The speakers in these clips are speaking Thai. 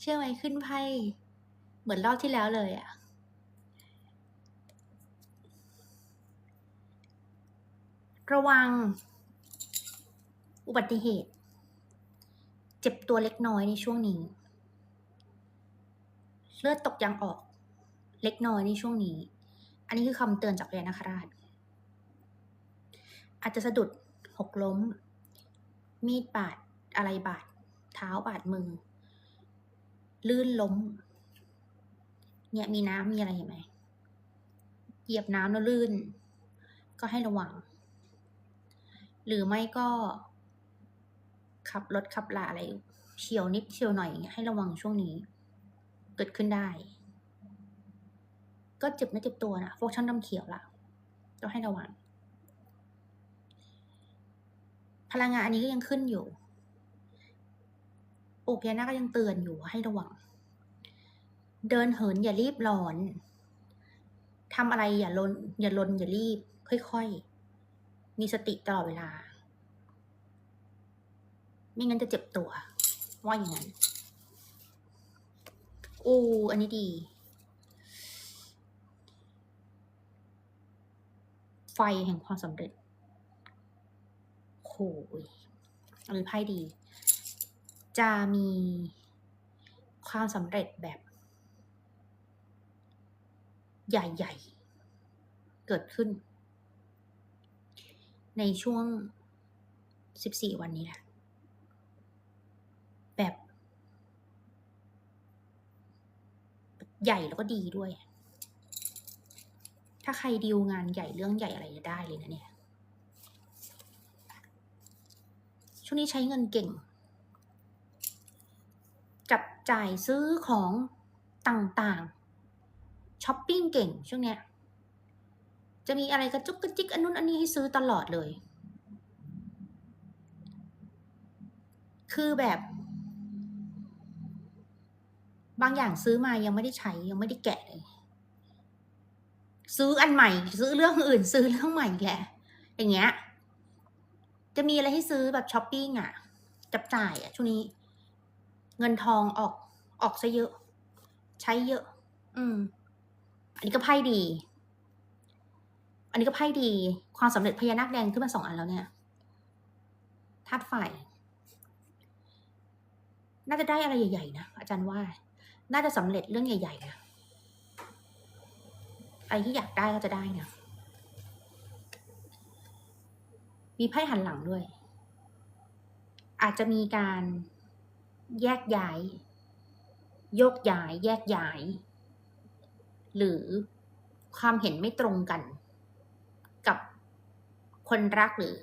เชื่อไหมขึ้นไพ่เหมือนรอบที่แล้วเลยอะระวัง อุบัติเหตุ เจ็บตัวเล็กน้อยในช่วงนี้ เลือดตกยางออก เล็กน้อยในช่วงนี้ อันนี้คือคำเตือนจากพญานาคราชอาจจะสะดุดหกล้ม มีดบาดอะไรบาด เท้าบาดมือ ลื่นล้ม เนี่ยมีน้ำมีอะไรเห็นไหมเหยียบน้ำแล้วลื่น ก็ให้ระวัง หรือไม่ก็ ขับรถขับลาอะไรเฉียวนิดเฉียวหน่อยอย่างเงี้ยให้ระวังช่วงนี้ เกิดขึ้นได้ ก็เจ็บนื้อเจ็บตัวนะพวกช่างดำเขียวล่ะต้องให้ระวัง พลังงานอันนี้ก็ยังขึ้นอยู่ โอกยานาก็ยังเตือนอยู่ให้ระวัง เดินเหินอย่ารีบร้อนทำอะไรอย่าลนอย่าลนอย่ารีบ ค่อยๆ มีสติตลอดเวลา ไม่งั้นจะเจ็บตัวว่าอย่างนั้นอูอันนี้ดี ไฟแห่งความสำเร็จโหยอันนี้ไพ่ดี จะมีความสำเร็จแบบใหญ่ๆ เกิดขึ้น ในช่วง 14 วันนี้แหละ แบบ ใหญ่แล้วก็ดีด้วย ถ้าใครดีลงานใหญ่เรื่องใหญ่อะไรจะได้เลยนะเนี่ย ช่วงนี้ใช้เงินเก่ง จ่ายซื้อของต่างๆช้อปปิ้งเก่งช่วงเนี้ยจะมีอะไรกระจุกกระจิกอันนู้นอันนี้ให้ซื้อตลอดเลย คือแบบ บางอย่างซื้อมายังไม่ได้ใช้ยังไม่ได้แกะเลย ซื้ออันใหม่ ซื้อเรื่องอื่น ซื้อเรื่องใหม่อีกแหละ อย่างเงี้ย จะมีอะไรให้ซื้อแบบช้อปปิ้งอะ จับจ่ายอะช่วงนี้ เงินทองออกออกซะเยอะ ใช้เยอะ อืม อันนี้ก็ไพ่ดี อันนี้ก็ไพ่ดี ความสำเร็จพญานาคแดงขึ้นมาสองอันแล้วเนี่ยธาตุไฟน่าจะได้อะไรใหญ่ๆนะอาจารย์ว่า น่าจะสำเร็จเรื่องใหญ่ๆนะอะไรที่อยากได้ก็จะได้นะมีไพ่หันหลังด้วย อาจจะมีการ แยกย้ายโยกย้าย แยกย้าย หรือความเห็นไม่ตรงกัน กับคนรักหรือ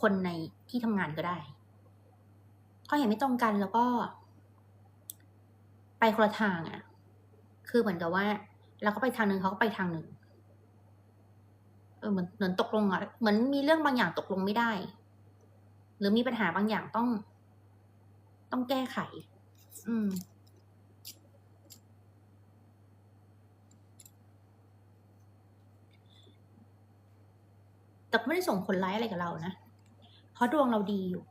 คนในที่ทำงานก็ได้เขาเห็นไม่ตรงกันแล้วก็ ไปคนละทางอะ่ะ คือเหมือนกับว่า เราก็ไปทางหนึ่งเขาก็ไปทางหนึ่งเออเหมือนเหมือนตกลงอะเหมือนมีเรื่องบางอย่างตกลงไม่ได้ หรือมีปัญหาบางอย่างต้อง ต้องแก้ไข อืม แต่ไม่ได้ส่งผลร้ายอะไรกับเรานะ เพราะดวงเราดีอยู่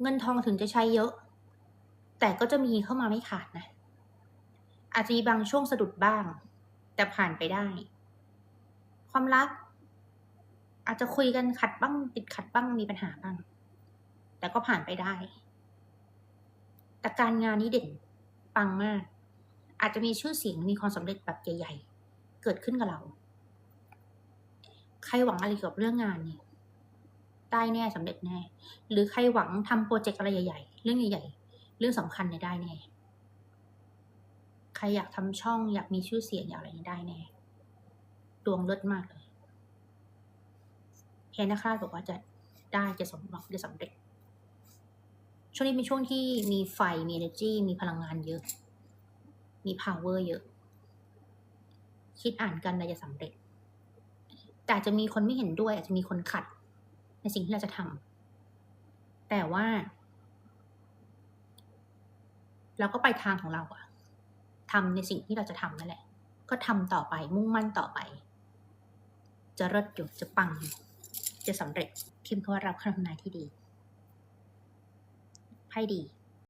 เงินทองถึงจะใช้เยอะ แต่ก็จะมีเข้ามาไม่ขาดนะ อาจจะมีบางช่วงสะดุดบ้าง แต่ผ่านไปได้ ความรัก อาจจะคุยกันขัดบ้างติดขัดบ้างมีปัญหาบ้าง แต่ก็ผ่านไปได้ แต่การงานนี้เด่นปังมาก อาจจะมีชื่อเสียงมีความสำเร็จแบบใหญ่ๆ เกิดขึ้นกับเรา ใครหวังอะไรเกี่ยวกับเรื่องงานเนี่ย ได้แน่สำเร็จแน่ หรือใครหวังทำโปรเจกต์อะไรใหญ่ๆ เรื่องใหญ่ๆ เรื่องสำคัญเนี่ยได้แน่ ใครอยากทำช่องอยากมีชื่อเสียงอยากอะไรเนี่ยได้แน่ ดวงเลิศมากเลยแฮนาคาดบอกว่าจะได้จะสมหวังจะสำเร็จ ช่วงนี้เป็นช่วงที่มีไฟ มี energy มีพลังงานเยอะ มี power เยอะ คิดอ่านกันอะไรจะสำเร็จ แต่จจะมีคนไม่เห็นด้วย อาจจะมีคนขัด ในสิ่งที่เราจะทำ แต่ว่า เราก็ไปทางของเราอะทำในสิ่งที่เราจะทำนั่นแหละ ก็ทำต่อไป มุ่งมั่นต่อไป จะเลิศอยู่ จะปังอยู่ จะสำเร็จพิมพ์คำว่ารับคำทำนายที่ดี ไพ่ดี